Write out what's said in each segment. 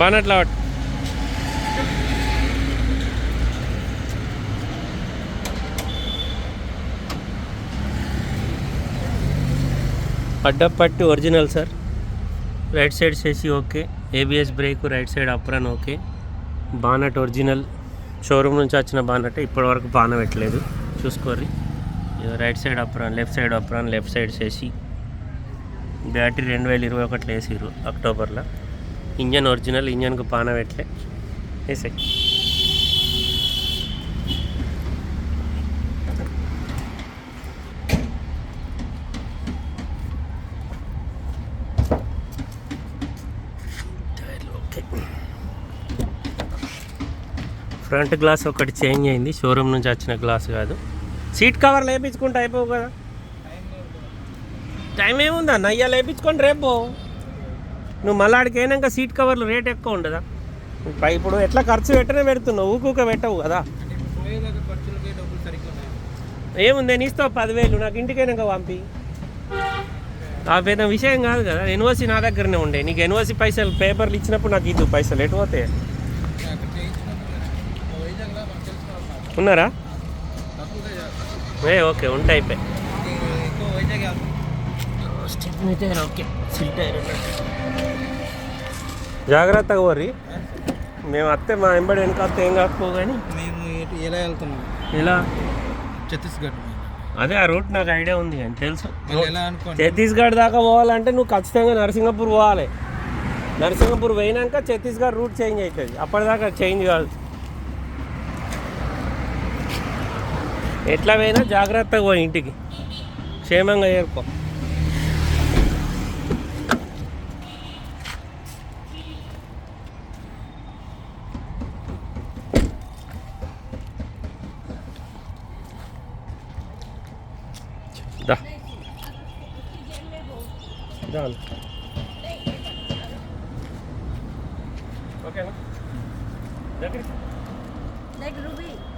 Bonnet పట్టు. అడ్డపట్టి original sir. Right side చేసి okay. ABS brake right side apron okay. Bonnet original. Showroom నుంచి వచ్చిన బానట్ ఇప్పటివరకు బాన పెట్టలేదు. చూసుకోర్రి. Right side apron left side apron left side చేసి. బ్యాటరీ రెండు వేల ఇరవై ఒకటిలో వేసిరు అక్టోబర్లో. ఇంజన్ ఒరిజినల్ ఇంజన్కు పాన పెట్టలే వేసాయి ఓకే. ఫ్రంట్ గ్లాస్ ఒకటి చేంజ్ అయింది షోరూమ్ నుంచి వచ్చిన గ్లాస్ కాదు. సీట్ కవర్ లేపించుకుంటే అయిపోవు కదా. టైం ఏముందా నయ్య లేపించుకొని రేపు. నువ్వు మళ్ళీ ఆడికి అయినాక సీట్ కవర్లు రేట్ ఎక్కువ ఉండదా? పై ఇప్పుడు ఎట్లా ఖర్చు పెట్టనే పెడుతున్నావు ఊకూక పెట్టవు కదా. ఏముంది నేను ఇస్తావు పదివేలు నాకు ఇంటికైనాక పంపి. ఆ పెద్ద విషయం కాదు కదా ఎన్ఓసి నా దగ్గరనే ఉండే. నీకు ఎన్ఓసి పైసలు పేపర్లు ఇచ్చినప్పుడు నాకు ఇద్దు పైసలు ఎటు పోతే ఉన్నారా? ఏ ఓకే ఉంటాయి అయిపోయి. ఓకే ఫిల్టర్ జాగ్రత్తగా పోర్రి. మేము అత్తే మా ఎంబడి వెనక ఏం కాకపో కానీ. మేము ఎలా వెళ్తున్నాం? ఇలా ఛత్తీస్గఢ్. అదే ఆ రూట్ నాకు ఐడియా ఉంది కానీ తెలుసు. ఎలా ఛత్తీస్గఢ్ దాకా పోవాలంటే నువ్వు ఖచ్చితంగా నరసింగపూర్ పోవాలి. నరసింగపూర్ పోయినాక ఛత్తీస్గఢ్ రూట్ చేంజ్ అవుతుంది అప్పటిదాకా చేంజ్ కాదు. ఎట్లా పోయినా జాగ్రత్తగా పోయి ఇంటికి. క్షేమంగా చేరుకో. దా. ఓకేనా?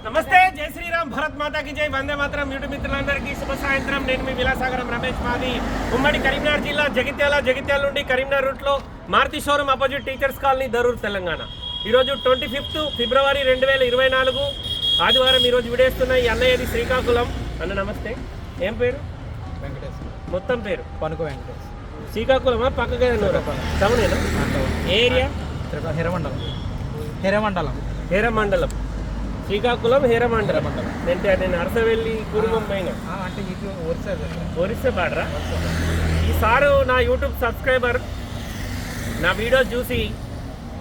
నమస్తే జై శ్రీరామ్. భరత్ మాతాకి జై. వందే మాత్రం. యూట్యూబ్ మిత్రులందరికీ శుభ సాయంత్రం. నేను మీ విలాసాగరం రమేష్ మాది. ఉమ్మడి కరీంనగర్ జిల్లా జగిత్యాల జగిత్యాల నుండి కరీంనగర్ రూట్లో Maruti showroom opposite teachers colony Daroor Telangana. ఈరోజు ట్వంటీ ఫిఫ్త్ ఫిబ్రవరి రెండు వేల ఇరవై నాలుగు. ఆదివారం ఈరోజు విడేస్తున్న ఈ అన్నయ్యది శ్రీకాకుళం. అన్న నమస్తే. ఏం పేరు? మొత్తం పేరు? పనుక వెంకటేశ్వర శ్రీకాకుళమా? పక్కగా టౌనేనా ఏరియా? హిరమండలం. హిరమండలం. హేర మండలం శ్రీకాకుళం హేర మండలం నేను అరసవెల్లి కుటుంబం పైన అంటే ఇటు ఒరిస్సా. ఒరిస్సా బాడరా ఈ సారు నా యూట్యూబ్ సబ్స్క్రైబర్. నా వీడియోస్ చూసి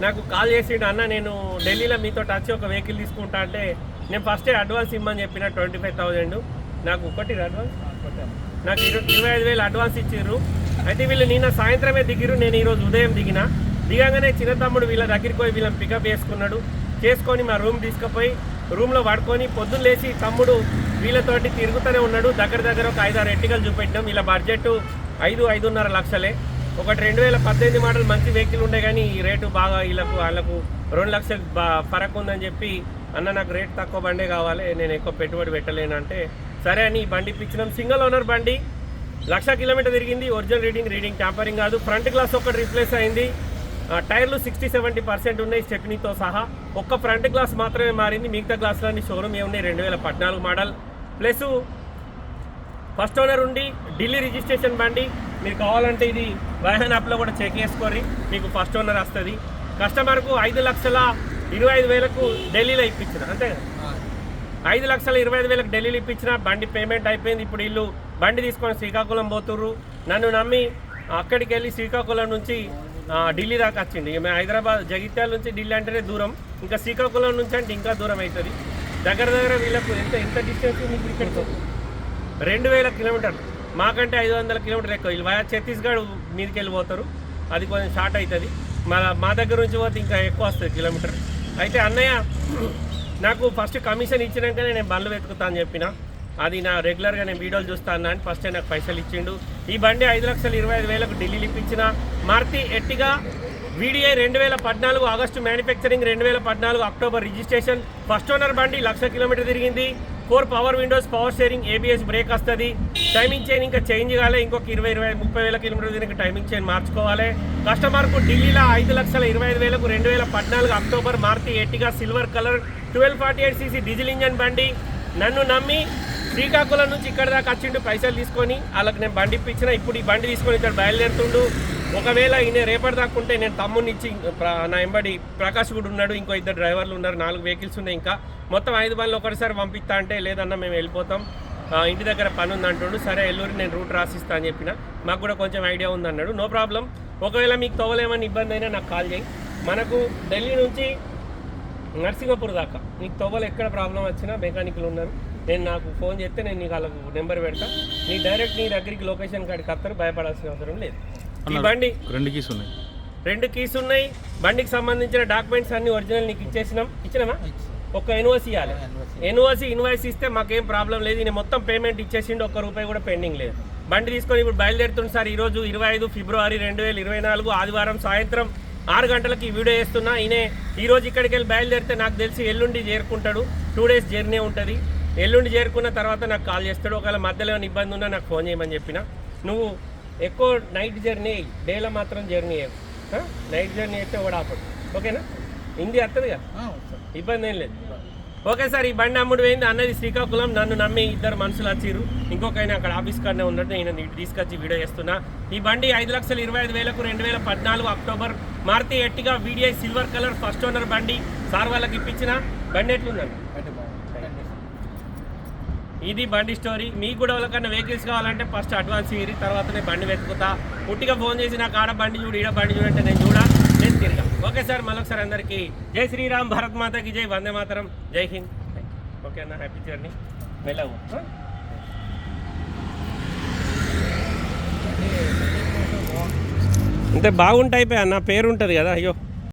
నాకు కాల్ చేసిండు అన్న నేను ఢిల్లీలో మీతో టచ్ ఒక వెహికల్ తీసుకుంటా అంటే నేను ఫస్టే అడ్వాన్స్ ఇమ్మని చెప్పిన ట్వంటీ ఫైవ్ థౌజండ్. నాకు ఒకటి అడ్వాన్స్? కొట్టాను. నాకు ఇరవై ఐదు వేలు అడ్వాన్స్ ఇచ్చిర్రు అయితే వీళ్ళు నిన్న సాయంత్రమే దిగిరు నేను ఈరోజు ఉదయం దిగిన. దిగంగానే చిన్న తమ్ముడు వీళ్ళ దగ్గరికి పోయి వీళ్ళని పికప్ చేసుకున్నాడు. చేసుకొని మా రూమ్ తీసుకుపోయి రూమ్లో పడుకొని పొద్దున్న లేచి తమ్ముడు వీళ్ళతోటి తిరుగుతూనే ఉన్నాడు. దగ్గర దగ్గర ఒక ఐదారు ఎట్టికలు చూపెట్టినాం. వీళ్ళ బడ్జెట్ ఐదు ఐదున్నర లక్షలే. ఒకటి రెండు వేల పద్దెనిమిది మోడల్ మంచి వెహికల్ ఉండే కానీ ఈ రేటు బాగా వీళ్ళకు వాళ్ళకు రెండు లక్షలు బా ఫరక్ ఉందని చెప్పి అన్న నాకు రేట్ తక్కువ బండే కావాలి. నేను ఎక్కువ పెట్టుబడి పెట్టలేనంటే సరే అని ఈ బండి ఇప్పించినాం సింగిల్ ఓనర్ బండి. లక్ష కిలోమీటర్ తిరిగింది. ఒరిజినల్ రీడింగ్ రీడింగ్ ట్యాంపరింగ్ కాదు. ఫ్రంట్ గ్లాస్ ఒకటి రీప్లేస్ అయింది. టైర్లు సిక్స్టీ సెవెంటీ పర్సెంట్ ఉన్నాయి స్టెప్నీతో సహా. ఒక్క ఫ్రంట్ గ్లాస్ మాత్రమే మారింది. మిగతా గ్లాసులన్నీ షోరూమ్ ఏమున్నాయి రెండు వేల పద్నాలుగు మోడల్ ప్లస్ ఫస్ట్ ఓనర్ ఉండి ఢిల్లీ రిజిస్ట్రేషన్ బండి. మీరు కావాలంటే ఇది వైహన్ యాప్లో కూడా చెక్ చేసుకోరి మీకు ఫస్ట్ ఓనర్ వస్తుంది. కస్టమర్కు ఐదు లక్షల ఇరవై ఐదు వేలకు ఢిల్లీలో ఇప్పించిన. అంతే కదా? ఐదు లక్షల ఇరవై ఐదు వేలకు ఢిల్లీలో ఇప్పించిన బండి పేమెంట్ అయిపోయింది. ఇప్పుడు వీళ్ళు బండి తీసుకొని శ్రీకాకుళం పోతుర్రు. నన్ను నమ్మి అక్కడికి వెళ్ళి శ్రీకాకుళం నుంచి ఢిల్లీ దాకా వచ్చింది మేము హైదరాబాద్ జగిత్యాల నుంచి ఢిల్లీ అంటేనే దూరం. ఇంకా శ్రీకాకుళం నుంచి అంటే ఇంకా దూరం అవుతుంది. దగ్గర దగ్గర వీళ్ళకు ఎంత ఎంత డిస్టెన్స్ మీకు ఇక్కడికి రెండు వేల కిలోమీటర్లు మాకంటే ఐదు వందల కిలోమీటర్ ఎక్కువ. వీళ్ళు వయా ఛత్తీస్గఢ్ మీదకి వెళ్ళిపోతారు అది కొంచెం షార్ట్ అవుతుంది. మా మా దగ్గర నుంచి పోతే ఇంకా ఎక్కువ వస్తుంది కిలోమీటర్. అయితే అన్నయ్య నాకు ఫస్ట్ కమిషన్ ఇచ్చినాకనే నేను బండ్లు వెతుకుతా అని చెప్పిన. అది నా రెగ్యులర్గా నేను వీడియోలు చూస్తా అన్నా అని ఫస్టే నాకు పైసలు ఇచ్చిండు. ఈ బండి ఐదు లక్షల ఇరవై ఐదు వేలకు ఢిల్లీలు ఇప్పించిన. మారుతి ఎట్టిగా? వీడిఐ రెండు వేల పద్నాలుగు ఆగస్టు మ్యానుఫ్యాక్చరింగ్ రెండు వేల పద్నాలుగు అక్టోబర్ రిజిస్ట్రేషన్. ఫస్ట్ ఓనర్ బండి లక్ష కిలోమీటర్ తిరిగింది. Four power windows power sharing ABS brake వస్తుంది. టైమింగ్ చైన్ ఇంకా చేంజ్ కాలే ఇంకొక ఇరవై ఇరవై ముప్పై వేల కిలోమీటర్ దీనికి టైమింగ్ చైన్ మార్చుకోవాలి. కస్టమర్కు ఢిల్లీలో ఐదు లక్షల ఇరవై ఐదు వేలకు రెండు వేల పద్నాలుగు అక్టోబర్ మార్చి Ertiga silver colour twelve forty eight CC diesel engine బండి. నన్ను నమ్మి శ్రీకాకుళం నుంచి ఇక్కడ దాకా వచ్చిండు పైసలు తీసుకొని. వాళ్ళకి నేను బండి ఇప్పించిన ఇప్పుడు ఈ బండి తీసుకొని ఇక్కడ బయలుదేరుతుండు. ఒకవేళ ఈయన రేపటి దాకా ఉంటే నేను తమ్ముడిని ఇచ్చి నా ఎంబడి ప్రకాష్ కూడా ఉన్నాడు ఇంకో ఇద్దరు డ్రైవర్లు ఉన్నారు నాలుగు వెహికల్స్ ఉన్నాయి ఇంకా. మొత్తం ఐదు బండ్లు ఒకటిసారి పంపిస్తా అంటే లేదన్నా మేము వెళ్ళిపోతాం. ఇంటి దగ్గర పని ఉంది అంటుండు సరే ఎల్లూరి నేను రూట్ రాసిస్తా అని చెప్పిన. మాకు కూడా కొంచెం ఐడియా ఉంది అన్నాడు. No problem. ఒకవేళ మీకు తోవలేమని ఇబ్బంది అయినా నాకు కాల్ చేయి. మనకు ఢిల్లీ నుంచి నర్సింగపూర్ దాకా. నీకు తొవ్వలు ఎక్కడ ప్రాబ్లం వచ్చినా మెకానిక్లు ఉన్నారు. నేను నాకు ఫోన్ చేస్తే నేను నీకు వాళ్ళకు నెంబర్ పెడతా. నీ డైరెక్ట్ నీ దగ్గరికి లొకేషన్ కాడికి వస్తారు భయపడాల్సిన అవసరం లేదు. ఈ బండి. రెండు కీస్ ఉన్నాయి. రెండు కీస్ ఉన్నాయి. బండికి సంబంధించిన డాక్యుమెంట్స్ అన్ని ఒరిజినల్ నీకు ఇచ్చేసినాం. ఇచ్చినామా ఒక ఎన్ఓసి ఇవ్వాలి ఎన్ఓసి ఇన్వాయిస్ ఇస్తే మాకేం ప్రాబ్లం లేదు. నేను మొత్తం పేమెంట్ ఇచ్చేసిండు. ఒక్క రూపాయి కూడా పెండింగ్ లేదు. బండి తీసుకొని ఇప్పుడు బయలుదేరుతుంది సార్. ఈరోజు ఇరవై ఐదు ఫిబ్రవరి రెండు వేల ఇరవై నాలుగు ఆదివారం సాయంత్రం ఆరు గంటలకి ఈ వీడియో వేస్తున్నా ఈయనే ఈ రోజు ఇక్కడికి వెళ్ళి బయలుదేరితే నాకు తెలిసి ఎల్లుండి చేరుకుంటాడు. టూ డేస్ జర్నీ ఉంటుంది. ఎల్లుండి చేరుకున్న తర్వాత నాకు కాల్ చేస్తాడు. ఒకవేళ మధ్యలో ఏమైనా ఇబ్బంది ఉన్నా నాకు ఫోన్ చేయమని చెప్పిన. నువ్వు ఎక్కువ నైట్ జర్నీ డేలో మాత్రం జర్నీ నైట్ జర్నీ అయితే కూడా ఆపడు. ఓకేనా? హిందీ వస్తుందిగా ఇబ్బంది ఏం లేదు. ఓకే సార్ ఈ బండి అమ్ముడు పోయింది. అన్నది శ్రీకాకుళం. నన్ను నమ్మి ఇద్దరు మనుషులు వచ్చిర్రు. ఇంకొక ఆయన అక్కడ ఆఫీస్ కాడనే ఉన్నట్టు నేను ఇటు తీసుకొచ్చి వీడియో చేస్తున్నా. ఈ బండి ఐదు లక్షల ఇరవై ఐదు వేలకు రెండు వేల పద్నాలుగు October Maruti Ertiga VDI silver colour first owner బండి సార్ వాళ్ళకి ఇప్పించిన. బండి ఎట్లుందండి? ఇది బండి స్టోరీ. మీకు కూడా ఎవరికన్నా వెహికల్స్ కావాలంటే ఫస్ట్ అడ్వాన్స్ ఇరి తర్వాతనే బండి వెతుకుతా. పుట్టిగా ఫోన్ చేసి నాకు ఆడ బండి చూడు ఈడ బండి చూడంటే నేను చూడా? నేను తిరిగా. ఓకే సార్ మళ్ళొకసారి అందరికీ జై శ్రీరామ్ భారత్ మాతకి జై వందే మాతరం జై హింద్. ఓకే అన్న హ్యాపీ జర్నీ వెళ్ళవు అంటే బాగుంటాయి అన్న పేరు ఉంటుంది కదా అయ్యో.